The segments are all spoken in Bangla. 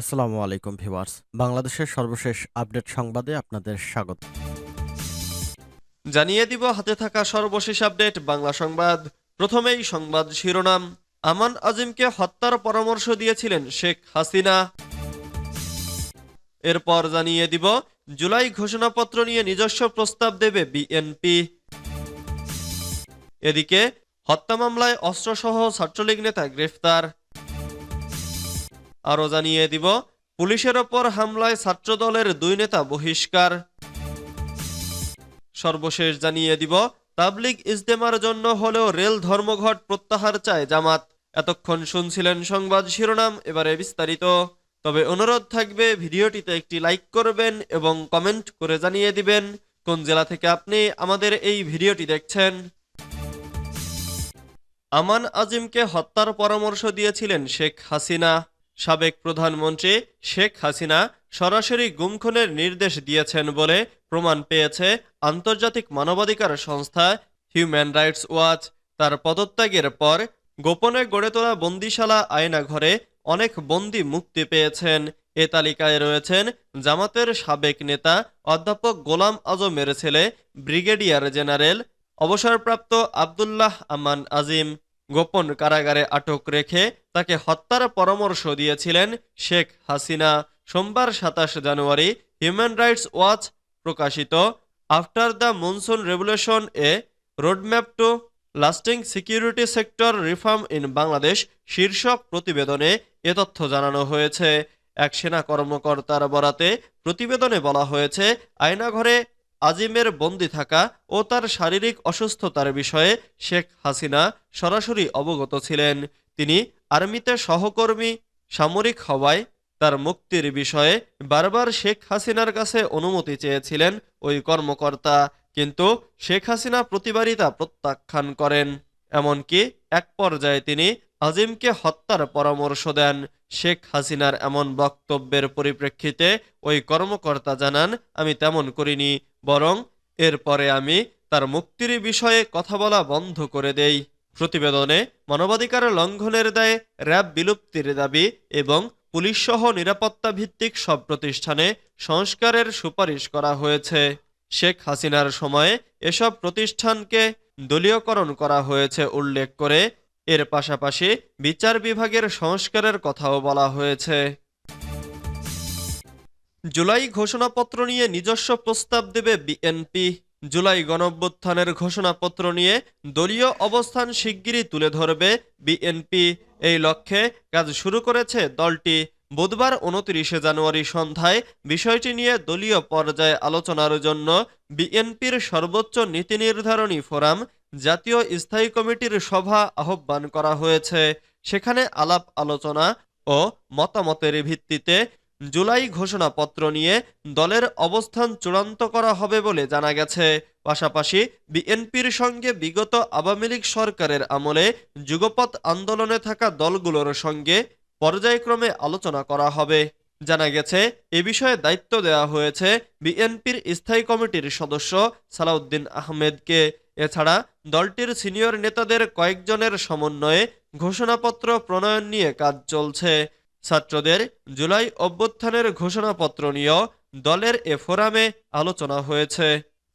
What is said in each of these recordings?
আসসালামু আলাইকুম, ভিউয়ার্স। বাংলাদেশের সর্বশেষ আপডেট সংবাদে আপনাদের স্বাগত। জানিয়ে দিব, হাতে থাকা সর্বশেষ আপডেট, বাংলা সংবাদ। প্রথমেই সংবাদ শিরোনাম। আমান আজিমকে হত্যার পরামর্শ দিয়েছিলেন শেখ হাসিনা। এরপর জানিয়ে দিব, জুলাই ঘোষণাপত্র নিয়ে নিজস্ব প্রস্তাব দেবে বিএনপি। এদিকে, হত্যা মামলায় অস্ত্রসহ ছাত্রলীগ নেতা গ্রেফতার। আরও জানিয়ে দিব, পুলিশের ওপর হামলায় ছাত্রদলের দুই নেতা বহিষ্কার। সর্বশেষ জানিয়ে দিব, তাবলিগ ইজতেমার জন্য হলেও রেল ধর্মঘট প্রত্যাহার চায় জামাত। এতক্ষণ শুনছিলেন সংবাদ শিরোনাম, এবারে বিস্তারিত। তবে অনুরোধ থাকবে, ভিডিওটিতে একটি লাইক করবেন এবং কমেন্ট করে জানিয়ে দিবেন, কোন জেলা থেকে আপনি আমাদের এই ভিডিওটি দেখছেন। আমান আজিমকে হত্যার পরামর্শ দিয়েছিলেন শেখ হাসিনা। সাবেক প্রধানমন্ত্রী শেখ হাসিনা সরাসরি গুমখুনের নির্দেশ দিয়েছেন বলে প্রমাণ পেয়েছে আন্তর্জাতিক মানবাধিকার সংস্থা হিউম্যান রাইটস ওয়াচ। তার পদত্যাগের পর গোপনে গড়ে তোলা বন্দিশালা আয়না ঘরে অনেক বন্দি মুক্তি পেয়েছেন। এ তালিকায় রয়েছেন জামাতের সাবেক নেতা অধ্যাপক গোলাম আজমের ছেলে ব্রিগেডিয়ার জেনারেল, অবসরপ্রাপ্ত আবদুল্লাহ আমান আজিম। গোপন কারাগারে আটক রেখে তাকে হত্যার পরামর্শ দিয়েছিলেন শেখ হাসিনা। সোমবার সাতাশ জানুয়ারি হিউম্যান রাইটস ওয়াচ প্রকাশিত after the monsoon revolution a roadmap to lasting security sector reform in Bangladesh শীর্ষক প্রতিবেদনে এ তথ্য জানানো হয়েছে। এক সেনা কর্মকর্তার বরাতে প্রতিবেদনে বলা হয়েছে, আয়নাঘরে আজিমের বন্দি থাকা ও তার শারীরিক অসুস্থতার বিষয়ে শেখ হাসিনা সরাসরি অবগত ছিলেন। তিনি আর্মিতে সহকর্মী, সামরিক হওয়ায় তার মুক্তির বিষয়ে বারবার শেখ হাসিনার কাছে অনুমতি চেয়েছিলেন ওই কর্মকর্তা। কিন্তু শেখ হাসিনা প্রতিবারই তা প্রত্যাখ্যান করেন। এমনকি এক পর্যায়ে তিনি আজিমকে হত্যার পরামর্শ দেন। শেখ হাসিনার এমন বক্তব্যের পরিপ্রেক্ষিতে ওই কর্মকর্তা জানান, আমি তেমন করিনি, বরং এরপরে আমি তার মুক্তির বিষয়ে কথা বলা বন্ধ করে দেই। প্রতিবেদনে মানবাধিকার লঙ্ঘনের দায়ে র্যাব বিলুপ্তির দাবি এবং পুলিশসহ নিরাপত্তা ভিত্তিক সব প্রতিষ্ঠানে সংস্কারের সুপারিশ করা হয়েছে। শেখ হাসিনার সময়ে এসব প্রতিষ্ঠানকে দলীয়করণ করা হয়েছে উল্লেখ করে এর পাশাপাশি বিচার বিভাগের সংস্কারের কথাও বলা হয়েছে। জুলাই ঘোষণাপত্র নিয়ে নিজস্ব প্রস্তাব দেবে বিএনপি। জুলাই গণঅভ্যুত্থানের ঘোষণাপত্র নিয়ে দলীয় অবস্থান শিগগিরই তুলে ধরবে বিএনপি। এই লক্ষ্যে কাজ শুরু করেছে দলটি। বুধবার উনত্রিশে জানুয়ারি সন্ধ্যায় বিষয়টি নিয়ে দলীয় পর্যায়ে আলোচনার জন্য বিএনপির সর্বোচ্চ নীতি নির্ধারণী ফোরাম জাতীয় স্থায়ী কমিটির সভা আহ্বান করা হয়েছে। সেখানে আলাপ আলোচনা ও মতামতের ভিত্তিতে জুলাই ঘোষণাপত্র নিয়ে দলের অবস্থান চূড়ান্ত করা হবে বলে জানা গেছে। পাশাপাশি বিএনপির সঙ্গে বিগত আওয়ামী লীগ সরকারের আমলে যুগপৎ আন্দোলনে থাকা দলগুলোর সঙ্গে পর্যায়ক্রমে আলোচনা করা হবে। জানা গেছে, এ বিষয়ে দায়িত্ব দেওয়া হয়েছে বিএনপির স্থায়ী কমিটির সদস্য সালাউদ্দিন আহমেদকে। এছাড়া দলটির সিনিয়র নেতাদের কয়েকজনের সমন্বয়ে ঘোষণাপত্র প্রণয়ন নিয়ে কাজ চলছে। ছাত্রদের জুলাই অভ্যুত্থানের ঘোষণাপত্র নিয়েও দলের এ ফোরামে আলোচনা হয়েছে।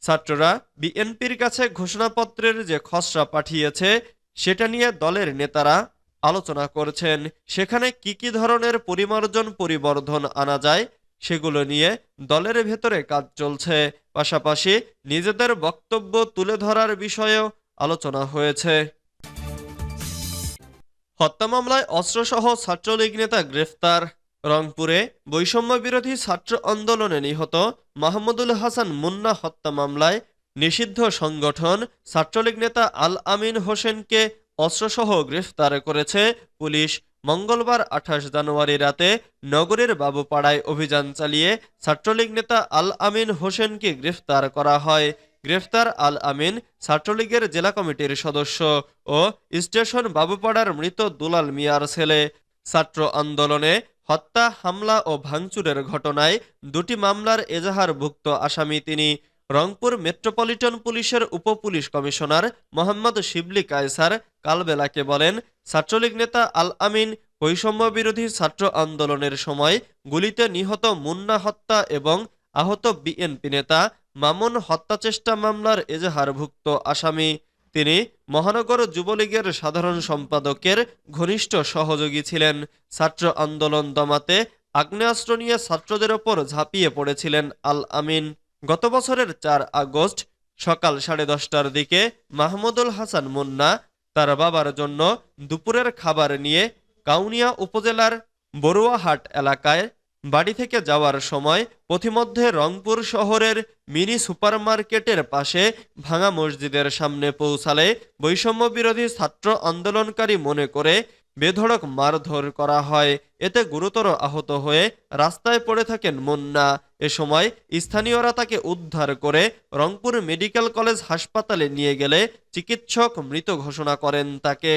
ছাত্ররা বিএনপির কাছে ঘোষণাপত্রের যে খসড়া পাঠিয়েছে, সেটা নিয়ে দলের নেতারা আলোচনা করছেন। সেখানে কি কি ধরনের পরিমার্জন পরিবর্ধন আনা যায় সেগুলো নিয়ে দলের ভেতরে কাজ চলছে। পাশাপাশি নিজেদের বক্তব্য তুলে ধরার বিষয়েও আলোচনা হয়েছে। হত্যা মামলায় অস্ত্রসহ ছাত্রলীগ নেতা গ্রেফতার। রংপুরে বৈষম্য বিরোধী ছাত্র আন্দোলনে নিহত মাহমুদুল হাসান মুন্না হত্যা মামলায় নিষিদ্ধ সংগঠন ছাত্রলীগ নেতা আল আমিন হোসেনকে অস্ত্রসহ গ্রেফতার করেছে পুলিশ। মঙ্গলবার আঠাশ জানুয়ারি রাতে নগরের বাবুপাড়ায় অভিযান চালিয়ে ছাত্রলীগ নেতা আল আমিন হোসেনকে গ্রেফতার করা হয়। গ্রেফতার আল আমিন ছাত্রলীগের জেলা কমিটির সদস্য ও স্টেশন বাবুপাড়ার মৃত দুলাল মিয়ার ছেলে। ছাত্র আন্দোলনে হত্যা, হামলা ও ভাঙচুরের ঘটনায় দুটি মামলার এজাহারভুক্ত আসামি তিনি। রংপুর মেট্রোপলিটন পুলিশের উপপুলিশ কমিশনার মোহাম্মদ শিবলি কায়সার কালবেলাকে বলেন, ছাত্রলীগ নেতা আল আমিন বৈষম্য বিরোধী ছাত্র আন্দোলনের সময় গুলিতে নিহত মুন্না হত্যা এবং আহত বিএনপি নেতা মামুন হত্যাচেষ্টা মামলার এজাহারভুক্ত আসামি। তিনি মহানগর যুবলীগের সাধারণ সম্পাদকের ঘনিষ্ঠ সহযোগী ছিলেন। ছাত্র আন্দোলন দমাতে আগ্নেয়াস্ত্র নিয়ে ছাত্রদের ওপর ঝাঁপিয়ে পড়েছিলেন আল আমিন। গত বছরের চার আগস্ট সকাল সাড়ে দশটার দিকে মাহমুদুল হাসান মুন্না তার বাবার জন্য দুপুরের খাবার নিয়ে কাউনিয়া উপজেলার বড়ুয়াহাট এলাকায় বাড়ি থেকে যাওয়ার সময় পথিমধ্যে রংপুর শহরের মিনি সুপারমার্কেটের পাশে ভাঙা মসজিদের সামনে পৌঁছালে বৈষম্য বিরোধী ছাত্র আন্দোলনকারী মনে করে বেধড়ক মারধর করা হয়। এতে গুরুতর আহত হয়ে রাস্তায় পড়ে থাকেন মুন্না। এ সময় স্থানীয়রা তাকে উদ্ধার করে রংপুর মেডিকেল কলেজ হাসপাতালে নিয়ে গেলে চিকিৎসক মৃত ঘোষণা করেন তাকে।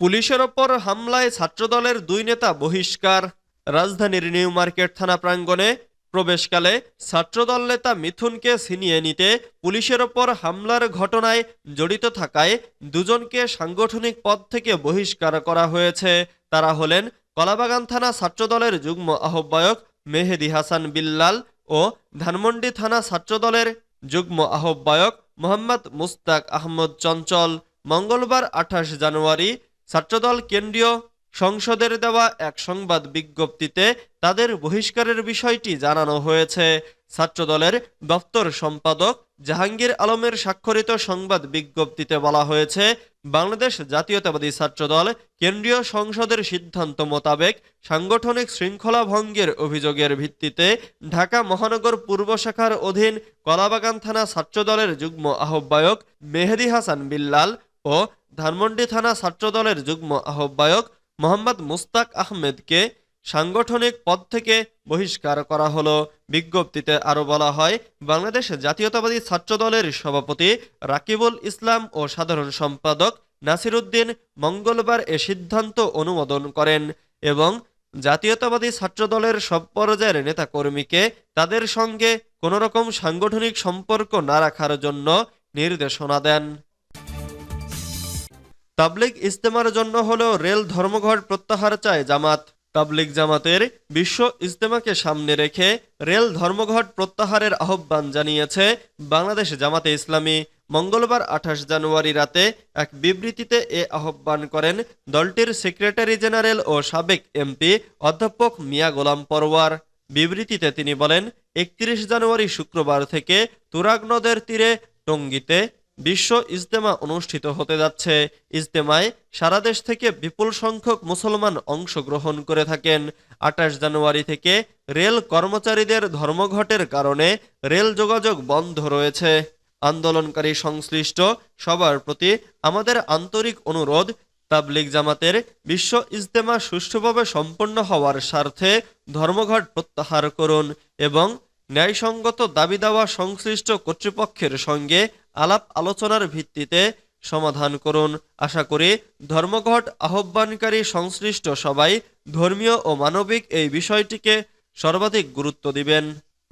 পুলিশের ওপর হামলায় ছাত্রদলের দুই নেতা বহিষ্কার। রাজধানীর নিউ মার্কেট থানা প্রাঙ্গণে প্রবেশকালে ছাত্রদল নেতা মিথুনকে ছিনিয়ে নিতে পুলিশের ওপর হামলার ঘটনায় জড়িত থাকায় দুজনকে সাংগঠনিক পদ থেকে বহিষ্কার করা হয়েছে। তারা হলেন কলাবাগান থানা ছাত্রদলের যুগ্ম আহ্বায়ক মেহেদি হাসান বিল্লাল ও ধানমন্ডি থানা ছাত্রদলের যুগ্ম আহ্বায়ক মোহাম্মদ মুস্তাক আহমদ চঞ্চল। মঙ্গলবার আঠাশ জানুয়ারি ছাত্রদল কেন্দ্রীয় সংসদের দেওয়া এক সংবাদ বিজ্ঞপ্তিতে তাদের বহিষ্কারের বিষয়টি জানানো হয়েছে। ছাত্রদলের দপ্তর সম্পাদক জাহাঙ্গীর আলমের স্বাক্ষরিত সংবাদ বিজ্ঞপ্তিতে বলা হয়েছে, বাংলাদেশ জাতীয়তাবাদী ছাত্রদল কেন্দ্রীয় সংসদের সিদ্ধান্ত মোতাবেক সাংগঠনিক শৃঙ্খলা ভঙ্গের অভিযোগের ভিত্তিতে ঢাকা মহানগর পূর্ব শাখার অধীন কলাবাগান থানা ছাত্রদলের যুগ্ম আহ্বায়ক মেহেদি হাসান বিল্লাল ও ধানমন্ডি থানা ছাত্রদলের যুগ্ম আহ্বায়ক মোহাম্মদ মুস্তাক আহমেদকে সাংগঠনিক পদ থেকে বহিষ্কার করা হলো। বিজ্ঞপ্তিতে আরও বলা হয়, বাংলাদেশ জাতীয়তাবাদী ছাত্রদলের সভাপতি রাকিবুল ইসলাম ও সাধারণ সম্পাদক নাসিরুদ্দিন মঙ্গলবার এ সিদ্ধান্ত অনুমোদন করেন এবং জাতীয়তাবাদী ছাত্রদলের সব পর্যায়ের নেতাকর্মীকে তাদের সঙ্গে কোনোরকম সাংগঠনিক সম্পর্ক না রাখার জন্য নির্দেশনা দেন। তাবলিগ ইস্তেমার জন্য হলেও রেল ধর্মঘট প্রত্যাহার চায় জামাত। তাবলিগ জামাতের বিশ্ব ইস্তেমাকে সামনে রেখে রেল ধর্মঘট প্রত্যাহারের আহ্বান জানিয়েছে বাংলাদেশ জামাতে ইসলামী। মঙ্গলবার আঠাশ জানুয়ারি রাতে এক বিবৃতিতে এ আহ্বান করেন দলটির সেক্রেটারি জেনারেল ও সাবেক এমপি অধ্যাপক মিয়া গোলাম পরওয়ার। বিবৃতিতে তিনি বলেন, একত্রিশ জানুয়ারি শুক্রবার থেকে তুরাগ নদের তীরে টঙ্গীতে বিশ্ব ইজতেমা অনুষ্ঠিত হতে যাচ্ছে। ইজতেমায় সারা দেশ থেকে বিপুল সংখ্যক মুসলমান অংশগ্রহণ করে থাকেন। আঠাশ জানুয়ারি থেকে রেল কর্মচারীদের ধর্মঘটের কারণে রেল যোগাযোগ বন্ধ রয়েছে। আন্দোলনকারী সংশ্লিষ্ট সবার প্রতি আমাদের আন্তরিক অনুরোধ, তাবলিগ জামাতের বিশ্ব ইজতেমা সুষ্ঠুভাবে সম্পন্ন হওয়ার স্বার্থে ধর্মঘট প্রত্যাহার করুন এবং ন্যায়সঙ্গত দাবি দাওয়া সংশ্লিষ্ট কর্তৃপক্ষের সঙ্গে আলাপ আলোচনার ভিত্তিতে সমাধান করুন। আশা করি ধর্মঘট আহ্বানকারী সংশ্লিষ্ট সবাই ধর্মীয় ও মানবিক এই বিষয়টিকে সর্বাধিক গুরুত্ব দিবেন।